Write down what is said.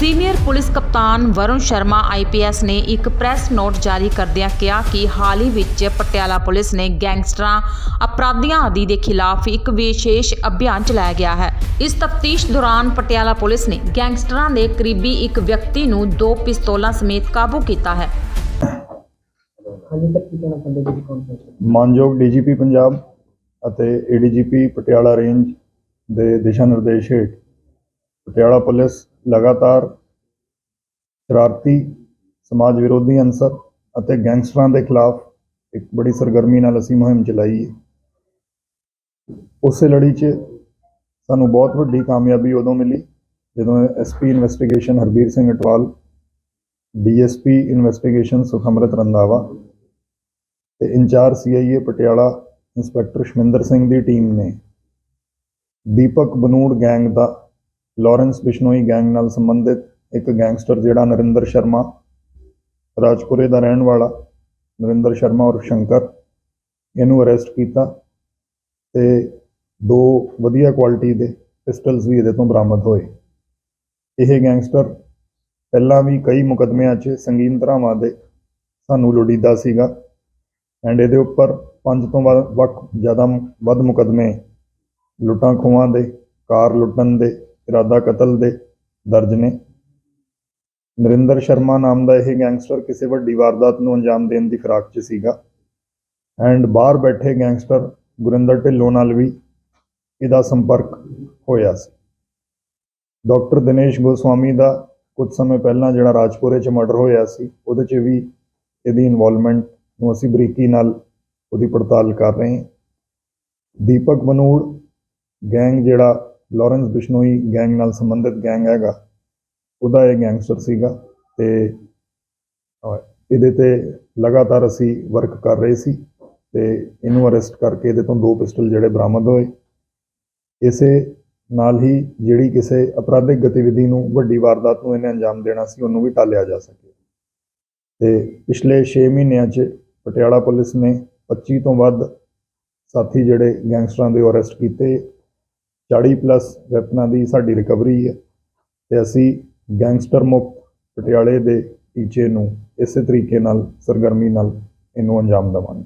Police ਕਪਤਾਨ Varun Sharma IPS ਨੇ ਇੱਕ ਪ੍ਰੈਸ ਨੋਟ ਜਾਰੀ ਕਰਦਿਆਂ ਕਿਹਾ ਕਿ ਹਾਲ ਹੀ ਵਿੱਚ ਪਟਿਆਲਾ ਪੁਲਿਸ ਨੇ ਗੈਂਗਸਟਰਾਂ ਅਪਰਾਧੀਆਂ ਆਦਿ ਦੇ ਖਿਲਾਫ ਇੱਕ ਵਿਸ਼ੇਸ਼ ਅਭਿਆਨ ਚਲਾਇਆ ਗਿਆ ਹੈ। ਇਸ ਤਫਤੀਸ਼ ਦੌਰਾਨ ਪਟਿਆਲਾ ਪੁਲਿਸ ਨੇ ਗੈਂਗਸਟਰਾਂ ਦੇ ਕਰੀਬੀ ਇੱਕ ਵਿਅਕਤੀ ਨੂੰ ਦੋ ਪਿਸਤੌਲਾਂ ਸਮੇਤ ਕਾਬੂ ਕੀਤਾ ਹੈ। ਮਾਨਯੋਗ ਡੀਜੀਪੀ ਪੰਜਾਬ ਅਤੇ ਏਡੀਜੀਪੀ ਪਟਿਆਲਾ ਰੇਂਜ ਦੇ ਦਿਸ਼ਾ ਨਿਰਦੇਸ਼ ਹੇਠ ਪਟਿਆਲਾ ਪੁਲਿਸ ਲਗਾਤਾਰ ਸ਼ਰਾਰਤੀ ਸਮਾਜ ਵਿਰੋਧੀ ਅੰਸਰ ਅਤੇ ਗੈਂਗਸਟਰਾਂ ਦੇ ਖਿਲਾਫ ਇੱਕ ਬੜੀ ਸਰਗਰਮੀ ਨਾਲ ਅਸੀਂ ਮੁਹਿੰਮ ਚਲਾਈ ਹੈ। ਉਸੇ ਲੜੀ 'ਚ ਸਾਨੂੰ ਬਹੁਤ ਵੱਡੀ ਕਾਮਯਾਬੀ ਉਦੋਂ ਮਿਲੀ ਜਦੋਂ SP investigation Harbir Singh Atwal DSP investigation Sukhamrit Randhawa ਤੇ incharge CIA Patiala inspector Shaminder Singh ਦੀ ਟੀਮ ਨੇ ਦੀਪਕ ਬਨੂੜ ਗੈਂਗ ਦਾ ਲਾਰੈਂਸ ਬਿਸ਼ਨੋਈ ਗੈਂਗ ਨਾਲ ਸੰਬੰਧਿਤ ਇੱਕ ਗੈਂਗਸਟਰ ਜਿਹੜਾ ਨਰਿੰਦਰ ਸ਼ਰਮਾ ਰਾਜਪੁਰੇ ਦਾ ਰਹਿਣ ਵਾਲਾ, ਨਰਿੰਦਰ ਸ਼ਰਮਾ ਔਰ ਸ਼ੰਕਰ, ਇਹਨੂੰ ਅਰੈਸਟ ਕੀਤਾ ਤੇ ਦੋ ਵਧੀਆ ਕੁਆਲਿਟੀ ਦੇ ਪਿਸਟਲਸ ਵੀ ਇਹਦੇ ਤੋਂ ਬਰਾਮਦ ਹੋਏ। ਇਹ ਗੈਂਗਸਟਰ ਪਹਿਲਾਂ ਵੀ ਕਈ ਮੁਕਦਮਿਆਂ 'ਚ ਸੰਗੀਨ ਧਰਾਵਾਂ ਦੇ ਸਾਨੂੰ ਲੋੜੀਦਾ ਸੀਗਾ ਐਂਡ ਇਹਦੇ ਉੱਪਰ ਪੰਜ ਤੋਂ ਵੱਧ ਵੱਖ ਜ਼ਿਆਦਾ ਮ- ਵੱਧ ਮੁਕਦਮੇ ਲੁੱਟਾਂ ਖੋਹਾਂ ਦੇ, ਕਾਰ ਲੁੱਟਣ ਦੇ ਇਰਾਦਾ ਕਤਲ ਦੇ ਦਰਜ ਨੇ। ਨਰਿੰਦਰ ਸ਼ਰਮਾ ਨਾਮ ਦਾ ਇਹ ਗੈਂਗਸਟਰ ਕਿਸੇ ਵੱਡੀ ਵਾਰਦਾਤ ਨੂੰ ਅੰਜਾਮ ਦੇਣ ਦੀ ਫਿਰਾਕ 'ਚ ਸੀਗਾ। ਐਂਡ ਬਾਹਰ ਬੈਠੇ ਗੈਂਗਸਟਰ ਗੁਰਿੰਦਰ ਢਿੱਲੋਂ ਨਾਲ ਵੀ ਇਹਦਾ ਸੰਪਰਕ ਹੋਇਆ ਸੀ। ਡਾਕਟਰ ਦਿਨੇਸ਼ ਗੋਸਵਾਮੀ ਦਾ ਕੁਝ ਸਮੇਂ ਪਹਿਲਾਂ ਜਿਹੜਾ ਰਾਜਪੁਰੇ 'ਚ ਮਰਡਰ ਹੋਇਆ ਸੀ, ਉਹਦੇ 'ਚ ਵੀ ਇਹਦੀ ਇਨਵੋਲਵਮੈਂਟ ਨੂੰ ਅਸੀਂ ਬਰੀਕੀ ਨਾਲ ਉਹਦੀ ਪੜਤਾਲ ਕਰ ਰਹੇ ਹਾਂ। ਦੀਪਕ ਮਨੂੜ ਗੈਂਗ ਜਿਹੜਾ ਲਾਰੈਂਸ ਬਿਸ਼ਨੋਈ ਗੈਂਗ ਨਾਲ ਸੰਬੰਧਿਤ ਗੈਂਗ ਹੈਗਾ। ਉਹਦਾ ਇਹ ਗੈਂਗਸਟਰ ਸੀਗਾ ਤੇ ਇਹਦੇ ਤੇ ਲਗਾਤਾਰ ਅਸੀਂ ਵਰਕ ਕਰ ਰਹੇ ਸੀ ਤੇ ਇਹਨੂੰ ਅਰੈਸਟ ਕਰਕੇ ਇਹਦੇ ਤੋਂ ਦੋ ਪਿਸਟਲ ਜਿਹੜੇ ਬਰਾਮਦ ਹੋਏ। ਇਸੇ ਨਾਲ ਹੀ ਜਿਹੜੀ ਕਿਸੇ ਅਪਰਾਧਿਕ ਗਤੀਵਿਧੀ ਨੂੰ ਵੱਡੀ ਵਾਰਦਾਤ ਨੂੰ ਇਹਨੇ ਅੰਜਾਮ ਦੇਣਾ ਸੀ, ਉਹਨੂੰ ਵੀ ਟਾਲਿਆ ਜਾ ਸਕੇ ਤੇ ਪਿਛਲੇ 6 ਮਹੀਨਿਆਂ 'ਚ ਪਟਿਆਲਾ ਪੁਲਿਸ ਨੇ 25 ਤੋਂ ਵੱਧ ਸਾਥੀ ਜਿਹੜੇ ਗੈਂਗਸਟਰਾਂ ਦੇ ਅਰੈਸਟ ਕੀਤੇ 40 ਪਲੱਸ ਵੈਪਨਾਂ ਦੀ ਸਾਡੀ ਰਿਕਵਰੀ ਹੈ ਤੇ ਅਸੀਂ ਗੈਂਗਸਟਰ ਮੁਕਤ ਪਟਿਆਲੇ ਦੇ ਟੀਚੇ ਨੂੰ ਇਸੇ ਤਰੀਕੇ ਨਾਲ, ਸਰਗਰਮੀ ਨਾਲ ਇਹਨੂੰ ਅੰਜਾਮ ਦੇਵਾਂਗੇ।